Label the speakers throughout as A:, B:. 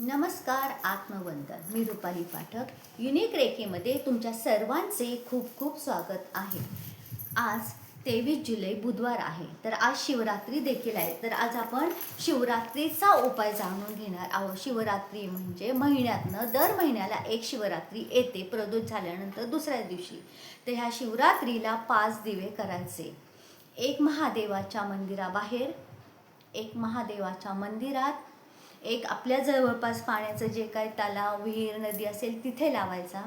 A: नमस्कार आत्मवंदन. मी रुपाली पाठक. युनिक रेखेमध्ये तुमच्या सर्वांचे खूप खूप स्वागत आहे. आज तेवीस जुलै बुधवार आहे. तर आज शिवरात्री देखील आहे. तर आज आपण शिवरात्रीचा उपाय जाणून घेणार आहोत. शिवरात्री म्हणजे महिन्यातनं दर महिन्याला एक शिवरात्री येते. प्रदोष झाल्यानंतर दुसऱ्या दिवशी. तर ह्या शिवरात्रीला पाच दिवे करायचे. एक महादेवाच्या मंदिराबाहेर एक महादेवाच्या मंदिरात एक आपल्या जवळपास पाण्याचं जे काही तलाव विहीर नदी असेल तिथे लावायचा.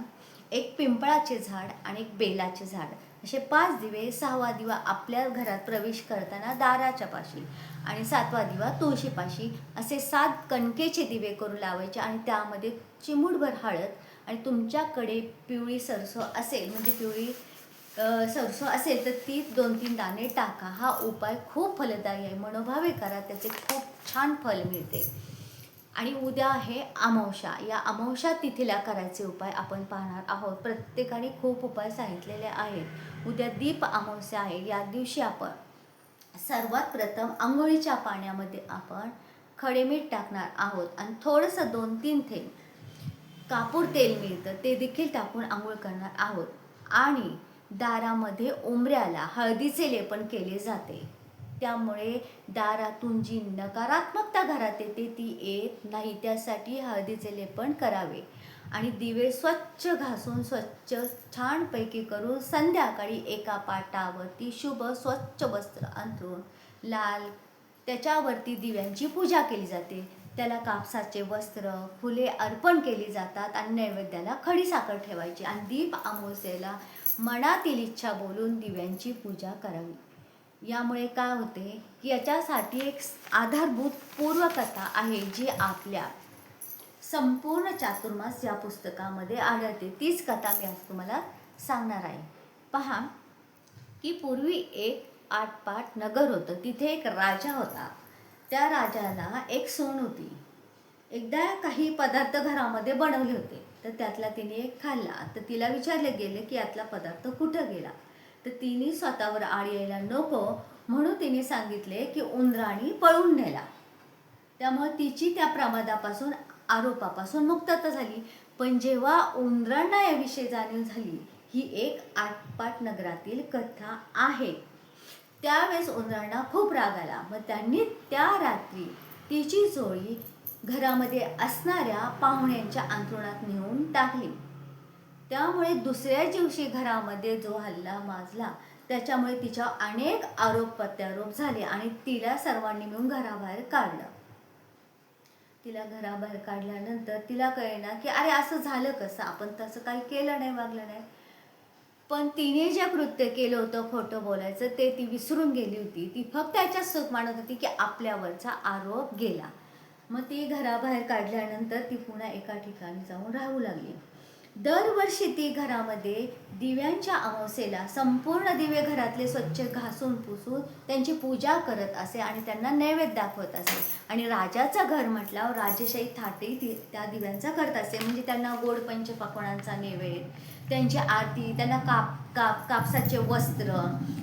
A: एक पिंपळाचे झाड आणि एक बेलाचे झाड. असे पाच दिवे सहावा दिवा आपल्या घरात प्रवेश करताना दाराच्या पाशी आणि सातवा दिवा तुळशीपाशी. असे सात कणकेचे दिवे करून लावायचे आणि त्यामध्ये चिमूटभर हळद आणि तुमच्याकडे पिवळी सरसो असेल म्हणजे पिवळी सरसो असेल तर ती दोन तीन दाणे टाका. हा उपाय खूप फलदायी आहे. मनोभावे करा. त्याचे खूप छान फल मिळते. आणि उद्या आहे अमावशा या अमावशा तिथीला करायचे उपाय आपण पाहणार आहोत. प्रत्येकाने खूप उपाय सांगितलेले आहेत. उद्या दीप अमावस्या आहे. या दिवशी आपण सर्वात प्रथम आंघोळीच्या पाण्यामध्ये आपण खडे मीठ टाकणार आहोत. आणि थोडंसं दोन तीन थेंब कापूर तेल मिळतं. ते देखील टाकून आंघोळ करणार आहोत. आणि दारामध्ये उंबऱ्याला हळदीचे लेपन केले जाते. त्यामुळे दारातून जी नकारात्मकता घरात येते ती येत नाही. त्यासाठी हळदीचे लेपन करावे. आणि दिवे स्वच्छ घासून स्वच्छ छानपैकी करून संध्याकाळी एका पाटावरती शुभ स्वच्छ वस्त्र अंथरून लाल त्याच्यावरती दिव्यांची पूजा केली जाते. त्याला कापसाचे वस्त्र फुले अर्पण केली जातात आणि नैवेद्याला खडीसाखर ठेवायची आणि दीप अमावस्येला मनातील इच्छा बोलून दिव्यांची पूजा करावी. यामुळे काय होते की याच्यासाठी एक आधारभूत पूर्वकथा आहे जी आपल्या संपूर्ण चातुर्मास या पुस्तकामध्ये आढळते. तीच कथा मी आज तुम्हाला सांगणार आहे. पहा की पूर्वी एक आटपाट नगर होतं. तिथे एक राजा होता. त्या राजाला एक सून होती. एकदा काही पदार्थ घरामध्ये बनवले होते. तर त्यातला तिने एक खाल्ला. तर तिला विचारलं गेलं की यातला पदार्थ कुठं गेला? तर तिने स्वतःवर आळ यायला नको म्हणून तिने सांगितले की उंदराणी पळून नेला. त्यामुळे तिची त्या प्रमादापासून आरोपापासून मुक्तता झाली. पण जेव्हा उंदरांना याविषयी जाणीव झाली ही एक आटपाट नगरातील कथा आहे. त्यावेळेस उंदरांना खूप राग आला. मग त्यांनी त्या रात्री तिची जोळी घरामध्ये असणाऱ्या पाहुण्यांच्या अंथरुणात नेऊन टाकली. त्यामुळे दुसऱ्या दिवशी घरामध्ये जो हल्ला माजला त्याच्यामुळे तिच्या अनेक आरोप प्रत्यारोप झाले आणि तिला सर्वांनी मिळून घराबाहेर काढलं. तिला घराबाहेर काढल्यानंतर तिला कळेना की अरे असं झालं कसं? आपण तसं काही केलं नाही वागलं नाही. पण तिने जे कृत्य केलं होतं खोटं बोलायचं ते ती विसरून गेली होती. ती फक्त त्याच्या सुख मानत होती की आपल्यावरचा आरोप गेला. मग ती घराबाहेर काढल्यानंतर ती पुन्हा एका ठिकाणी जाऊन राहू लागली. दरवर्षी ती घरामध्ये दिव्यांच्या अमावस्येला संपूर्ण दिवे घरातले स्वच्छ घासून पुसून त्यांची पूजा करत असे आणि त्यांना नैवेद्य दाखवत असे. आणि राजाचं घर म्हटल्यावर राजेशाही थाटे ती त्या दिव्यांचा करत असे. म्हणजे त्यांना गोड पंचपक्वानांचा नैवेद्य त्यांची आरती त्यांना काप काप कापसाचे वस्त्र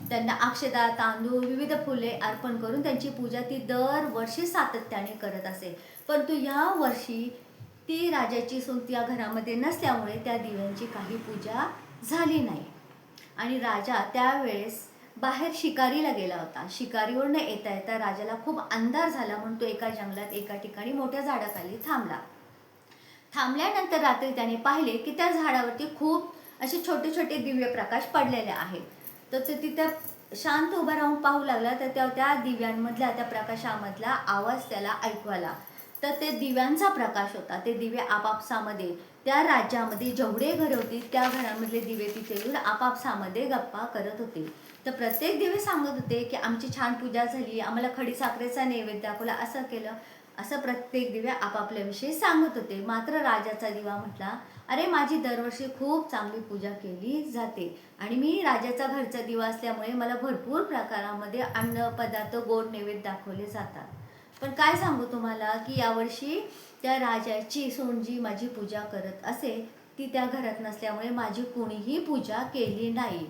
A: त्यांना अक्षदा तांदूळ विविध फुले अर्पण करून त्यांची पूजा ती दरवर्षी सातत्याने करत असे. परंतु या वर्षी ती राजाची सून घरामध्ये नसल्यामुळे त्या दिव्यांची काही पूजा झाली नाही. आणि राजा त्यावेळेस बाहेर शिकारीला गेला होता. शिकारीवरून येता येता राजाला खूप अंधार झाला म्हणून तो एका जंगलात एका ठिकाणी मोठ्या झाडाखाली थांबला. थांबल्यानंतर रात्री त्याने पाहिले की त्या झाडावरती खूप असे छोटे छोटे दिव्य प्रकाश पडलेले आहेत. तर ते तिथं शांत उभा राहून पाहू लागला तर त्या त्या दिव्यांमधल्या त्या प्रकाशामधला आवाज त्याला ऐकू आला. तर ते दिव्यांचा प्रकाश होता. ते दिवे आपापसामध्ये त्या राज्यामध्ये जेवढे घर होती त्या घरामधले दिवे तिथे येऊन आपापसामध्ये गप्पा करत होते. तर प्रत्येक दिवे सांगत होते की आमची छान पूजा झाली आम्हाला खडीसाखरेचा नैवेद्य दाखवला असं केलं. असं प्रत्येक दिव्या आपापल्याविषयी सांगत होते. मात्र राजाचा दिवा म्हटला अरे माझी दरवर्षी खूप चांगली पूजा केली जाते आणि मी राजाचा घरचा दिवा असल्यामुळे मला भरपूर प्रकारामध्ये अन्न पदार्थ गोड नैवेद्य दाखवले जातात. पण काय सांगू तुम्हाला की यावर्षी त्या राजाची सून जी माझी पूजा करत असे ती त्या घरात नसल्यामुळे माझी कोणीही पूजा केली नाही.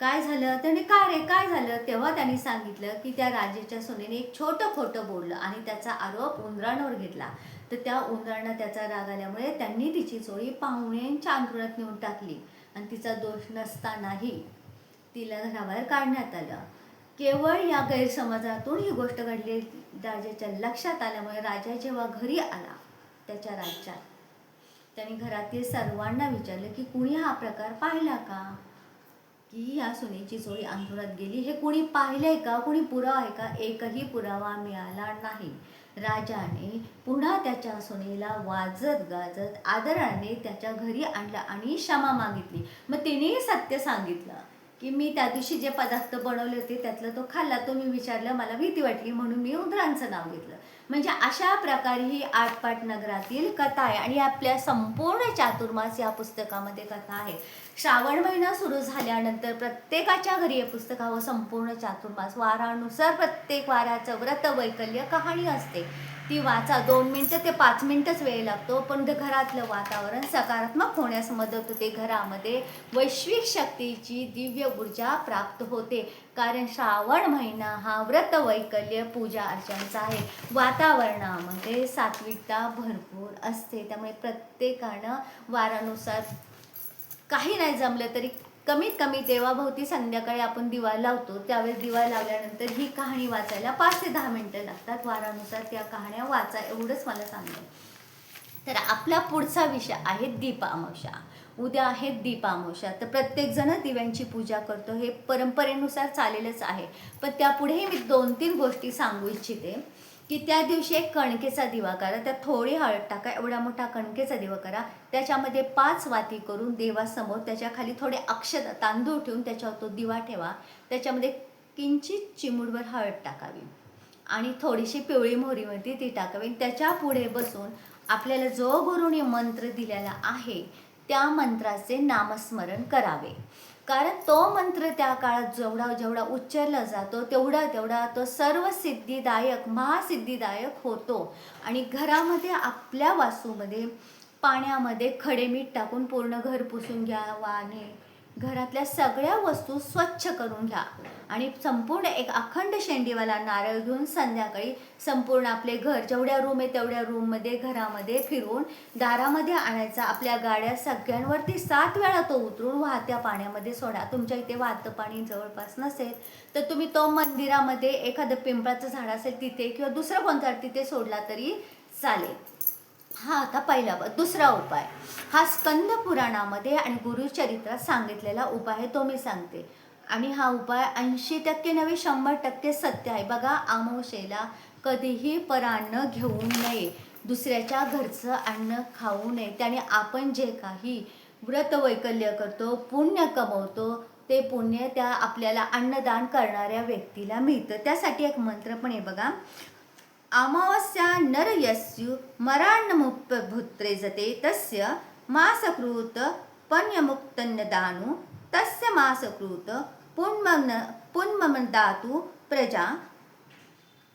A: काय झालं? त्याने काय रे? काय झालं? तेव्हा त्यांनी सांगितलं की त्या राजेच्या सोनेने एक छोटं खोटं बोललं आणि त्याचा आरोप उंदरांवर घेतला. तर त्या उंदरांना त्याचा राग आल्यामुळे त्यांनी तिची चोळी पाहुण्यांच्या अंतरुणात नेऊन टाकली आणि तिचा दोष नसतानाही तिला घराबाहेर काढण्यात आलं. केवळ या गैरसमजातून ही गोष्ट घडली राजाच्या लक्षात आल्यामुळे राजा जेव्हा घरी आला त्याच्या राज्यात त्याने घरातील सर्वांना विचारलं की कुणी हा प्रकार पाहिला का? की या सुनेची चोरी अंथरुणात गेली? हे कुणी पाहिलंय का? कुणी पुरावा आहे का? एकही पुरावा मिळाला नाही. राजाने पुन्हा त्याच्या सुनेला वाजत गाजत आदराने त्याच्या घरी आणलं आणि क्षमा मागितली. मग तिनेही सत्य सांगितलं. की मी त्या दिवशी जे पदार्थ बनवले होते त्यातलं तो खाल्ला. तो मी विचारलं मला भीती वाटली म्हणून मी उंदरांचं नाव घेतलं. म्हणजे अशा प्रकारे ही आटपाट नगरातील कथा आहे आणि आपल्या संपूर्ण चातुर्मास या पुस्तकामध्ये कथा आहे. श्रावण महिना सुरू झाल्यानंतर प्रत्येकाच्या घरी हे पुस्तकावर संपूर्ण चातुर्मास वारानुसार प्रत्येक वाराचं व्रत वैकल्य कहाणी असते. ती वाचा दोन मिनटं ते पाच मिनटंच वेळ लागतो. पण ते घरातलं वातावरण सकारात्मक होण्यास मदत होते. घरामध्ये वैश्विक शक्तीची दिव्य ऊर्जा प्राप्त होते. कारण श्रावण महिना हा व्रत वैकल्य पूजा अर्चनाचा आहे. वातावरणामध्ये सात्विकता भरपूर असते. त्यामुळे प्रत्येकानं वारानुसार काही नाही जमलं तरी कमीत कमी देवाभोवती संध्याकाळी आपण दिवा लावतो. त्यावेळेस दिवा लावल्यानंतर ही कहाणी वाचायला पाच ते दहा मिनटं लागतात. वारानुसार त्या कहाण्या वाचा एवढंच मला सांगेल तर आपला पुढचा विषय आहे दीपामावस्या उद्या आहे दीपामावस्या तर प्रत्येकजण दिव्यांची पूजा करतो. हे परंपरेनुसार चालेलच आहे. पण त्यापुढेही मी दोन तीन गोष्टी सांगू इच्छिते. की त्या दिवशी एक कणकेचा दिवा करा त्यात थोडी हळद टाका एवढा मोठा कणकेचा दिवा करा. त्याच्यामध्ये पाच वाती करून देवासमोर त्याच्याखाली थोडे अक्षत तांदूळ ठेवून त्याच्यावर तो दिवा ठेवा. त्याच्यामध्ये किंचित चिमूडवर हळद टाकावी आणि थोडीशी पिवळी मोहरी होती ती टाकावी. त्याच्या पुढे बसून आपल्याला जो गुरुने मंत्र दिलेला आहे त्या मंत्राचे नामस्मरण करावे. कारण तो मंत्र त्या काळात जेवढा जेवढा उच्चारला जातो तेवढा तेवढा तो सर्व सिद्धिदायक महासिद्धिदायक होतो. आणि घरामध्ये आपल्या वासूमध्ये पाण्यामध्ये खडे मीठ टाकून पूर्ण घर पुसून घ्यावा आणि घरातल्या सगळ्या वस्तू स्वच्छ करून घ्या. आणि संपूर्ण एक अखंड शेंडीवाला नारळ घेऊन संध्याकाळी संपूर्ण आपले घर जेवढ्या रूम आहे तेवढ्या रूममध्ये घरामध्ये फिरून दारामध्ये आणायचा. आपल्या गाड्या सगळ्यांवरती सात वेळा तो उतरून वाहत्या पाण्यामध्ये सोडा. तुमच्या इथे वाहतं पाणी जवळपास नसेल तर तुम्ही तो मंदिरामध्ये एखादं पिंपळाचं झाड असेल तिथे किंवा दुसरं कोणतं तिथे सोडला तरी चालेल. हा आता पहिला दुसरा उपाय. हा स्कंद पुराणामध्ये आणि गुरुचरित्रात सांगितलेला उपाय आहे तो मी सांगते. आणि हा उपाय ऐंशी टक्के नव्हे शंभर टक्के सत्य आहे. बघा आमोशेला कधीही परान्न घेऊ नये दुसऱ्याच्या घरचं अन्न खाऊ नये. त्याने आपण जे काही व्रत वैकल्य करतो पुण्य कमवतो ते पुण्य त्या आपल्याला अन्नदान करणाऱ्या व्यक्तीला मिळतं. त्यासाठी एक मंत्र पण आहे बघा. अमावस्या नरयस्यु मरान्नमुपभुत्रे जते तस्य मासकृत पण्यमुक्तन्नदानु तस्य मासकृत पुण्मन पुण्मदातु प्रजा।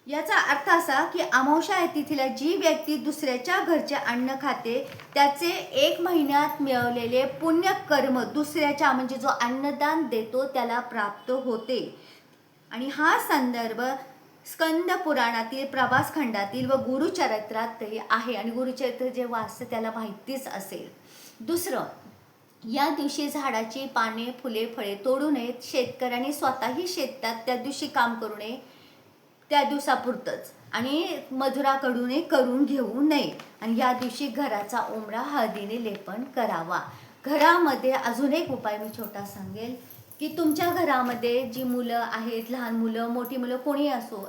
A: याचा अर्थ असा की अमावस्या या तिथीला जी व्यक्ती दुसऱ्याच्या घरचे अन्न खाते त्याचे एक महिन्यात मिळवलेले पुण्यकर्म दुसऱ्याच्या म्हणजे जो अन्नदान देतो त्याला प्राप्त होते. आणि हा संदर्भ स्कंद पुराणातील प्रवास खंडातील व गुरुचरित्रातही आहे आणि गुरुचरित्र जे वाचतं त्याला माहितीच असेल. दुसरं या दिवशी झाडाची पाने फुले फळे तोडू नयेत. शेतकऱ्यांनी स्वतःही शेतात त्या दिवशी काम करू नये त्या दिवसापुरतंच. आणि मजुराकडूनही करून घेऊ नये. आणि या दिवशी घराचा उमरा हळदीने लेपन करावा. घरामध्ये अजून एक उपाय मी छोटा सांगेल. की तुमच्या घरामध्ये जी मुलं आहेत लहान मुलं मोठी मुलं कोणी असो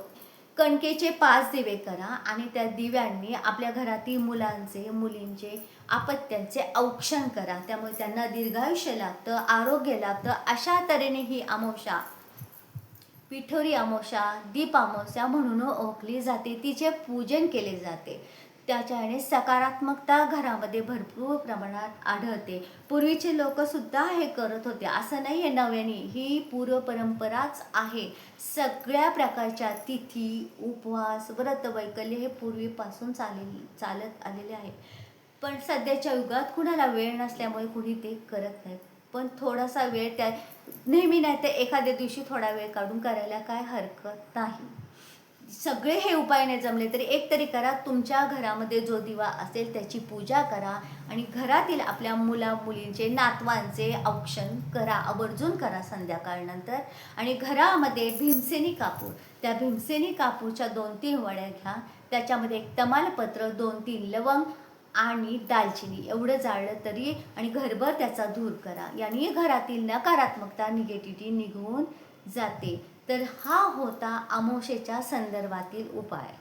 A: कणकेचे पाच दिवे करा आणि त्या दिव्यांनी आपल्या घरातील मुलांचे मुलींचे आपत्यांचे औक्षण करा. त्यामुळे त्यांना दीर्घायुष्य लाभतं आरोग्य लाभतं अशा तऱ्हेने ही अमावस्या पिठोरी अमावस्या दीप अमावस्या म्हणून ओळखली जाते. तिचे पूजन केले जाते. त्याच्याने सकारात्मकता घरामध्ये भरपूर प्रमाणात आढळते. पूर्वीचे लोक सुद्धा हे करत होते. असं नाही आहे नव्याने ही पूर्व परंपराच आहे. सगळ्या प्रकारच्या तिथी उपवास व्रत वैकल्य हे पूर्वीपासून चालेल चालत आलेले आहे. पण सध्याच्या युगात कुणाला वेळ नसल्यामुळे कुणी ते करत नाही. पण थोडासा वेळ त्या नेहमी नाही तर एखाद्या दिवशी थोडा वेळ काढून करायला काय हरकत नाही. सगळे हे उपाय नाही जमले तरी एक तरी करा तुमच्या घरामध्ये जो दिवा असेल त्याची पूजा करा आणि घरातील आपल्या मुला मुलींचे नातवांचे औक्षण करा आवर्जून करा संध्याकाळनंतर आणि घरामध्ये भीमसेनी कापूर त्या भीमसेनी कापूरच्या दोन तीन वड्या घ्या. त्याच्यामध्ये एक तमालपत्र दोन तीन लवंग आणि दालचिनी. एवढं जाळलं तरी आणि घरभर त्याचा धूर करा. याने घरातील नकारात्मकता निगेटिव्हिटी निघून जाते. तर हा होता आमोशेच्या संदर्भातील उपाय.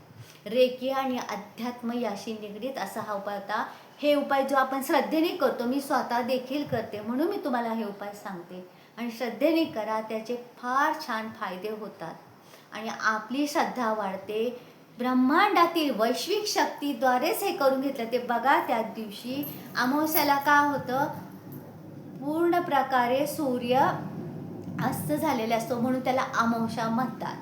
A: रेकी आणि अध्यात्म याशी निगडीत असा हा उपाय होता. हे उपाय जो आपण श्रद्धेने करतो मी स्वतः देखील करते म्हणून मी तुम्हाला हे उपाय सांगते. आणि श्रद्धेने करा त्याचे फार छान फायदे होतात. आणि आपली श्रद्धा वाढते. ब्रह्मांडातील वैश्विक शक्तीद्वारेच हे करून घेतलं. ते बघा त्या दिवशी अमावस्याला का होतं? पूर्ण प्रकारे सूर्य अस्त झालेला असतो म्हणून त्याला अमावस्या म्हणतात.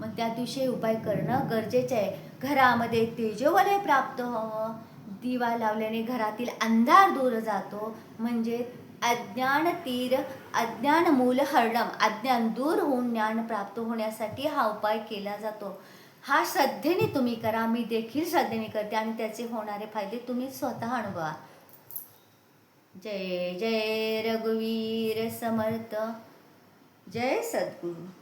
A: मग त्या दिवशी उपाय करणं गरजेचे आहे. घरामध्ये तेजोवलय प्राप्त व्हावं दिवा लावल्याने घरातील अंधार दूर जातो. म्हणजे अज्ञान तीर अज्ञान मूल हरणम अज्ञान दूर होऊन ज्ञान प्राप्त होण्यासाठी हा उपाय केला जातो. हा श्रद्धेने तुम्ही करा. मी देखील श्रद्धेने करते आणि त्याचे होणारे फायदे तुम्ही स्वतः अनुभवा. जय जय रघुवीर समर्थ. जय सद्गुरू.